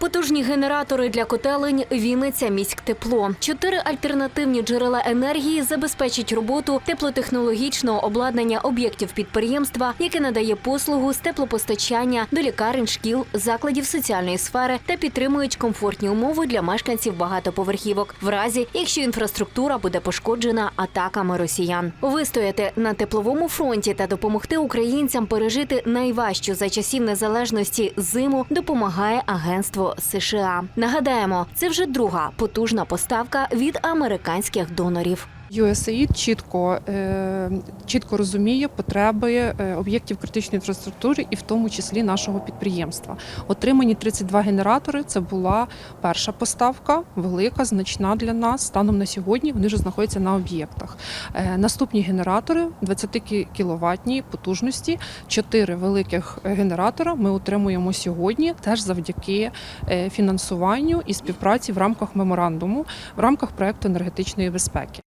Потужні генератори для котелень Вінниця міськтепло. Чотири альтернативні джерела енергії забезпечать роботу теплотехнологічного обладнання об'єктів підприємства, яке надає послугу з теплопостачання до лікарень, шкіл, закладів соціальної сфери та підтримують комфортні умови для мешканців багатоповерхівок, в разі якщо інфраструктура буде пошкоджена атаками росіян. Вистояти на тепловому фронті та допомогти українцям пережити найважчу за часів незалежності зиму допомагає агентство США. Нагадаємо, це вже друга потужна поставка від американських донорів. USAID чітко, е, чітко розуміє потреби е, об'єктів критичної інфраструктури і в тому числі нашого підприємства. Отримані 32 генератори. Це була перша поставка, велика, значна для нас. Станом на сьогодні вони вже знаходяться на об'єктах. Е, Наступні генератори 20 кіловатні потужності, 4 великих генератора ми отримуємо сьогодні, теж завдяки фінансуванню і співпраці в рамках меморандуму в рамках проекту енергетичної безпеки.